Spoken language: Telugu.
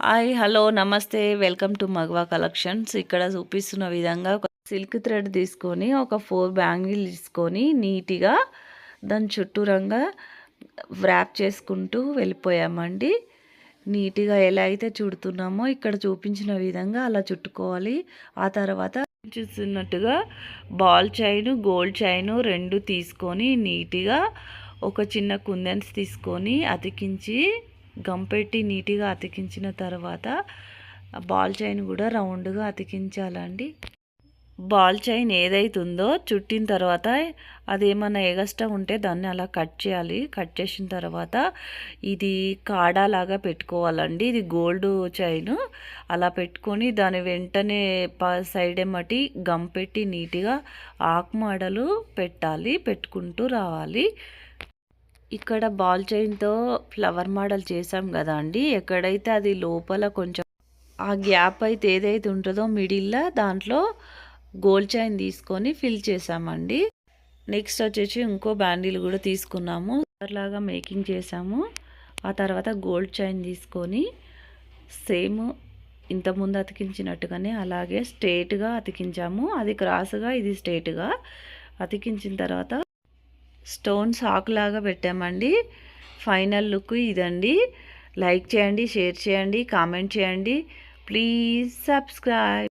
హాయ్ హలో నమస్తే వెల్కమ్ టు మగవా కలెక్షన్స్. ఇక్కడ చూపిస్తున్న విధంగా ఒక సిల్క్ థ్రెడ్ తీసుకొని ఒక ఫోర్ బ్యాంగిల్ తీసుకొని నీట్గా దాని చుట్టూరంగా వ్రాప్ చేసుకుంటూ వెళ్ళిపోయామండి. నీట్గా ఎలా అయితే చుడుతున్నామో ఇక్కడ చూపించిన విధంగా అలా చుట్టుకోవాలి. ఆ తర్వాత చూస్తున్నట్టుగా బాల్ చైను గోల్డ్ చైన్ రెండు తీసుకొని నీట్గా ఒక చిన్న కుందన్స్ తీసుకొని అతికించి గంపెట్టి నీట్గా అతికించిన తర్వాత బాల్ చైన్ కూడా రౌండ్గా అతికించాలండి. బాల్ చైన్ ఏదైతుందో చుట్టిన తర్వాత అది ఏమన్నా ఎగస్ట్రా ఉంటే దాన్ని అలా కట్ చేయాలి. కట్ చేసిన తర్వాత ఇది కాడాలాగా పెట్టుకోవాలండి. ఇది గోల్డ్ చైన్. అలా పెట్టుకొని దాని వెంటనే ప సైడ్ ఏమటి గమ్ పెట్టి నీట్గా ఆకుమాడలు పెట్టాలి పెట్టుకుంటూ రావాలి. ఇక్కడ బాల్ చైన్తో ఫ్లవర్ మోడల్ చేసాం కదా అండి. ఎక్కడైతే అది లోపల కొంచెం ఆ గ్యాప్ అయితే ఏదైతే ఉంటుందో మిడిల్లో దాంట్లో గోల్డ్ చైన్ తీసుకొని ఫిల్ చేసామండి నెక్స్ట్ వచ్చేసి ఇంకో బ్యాండిల్ కూడా తీసుకున్నాము. లాగా మేకింగ్ చేసాము ఆ తర్వాత గోల్డ్ చైన్ తీసుకొని సేమ్ ఇంతకుముందు అతికించినట్టుగానే అలాగే స్ట్రేట్గా అతికించాము. అది క్రాస్గా ఇది స్ట్రేట్గా అతికించిన తర్వాత స్టోన్స్ ఆకులాగా పెట్టామండి. ఫైనల్ లుక్ ఇదండి. లైక్ చేయండి షేర్ చేయండి కామెంట్ చేయండి. Please subscribe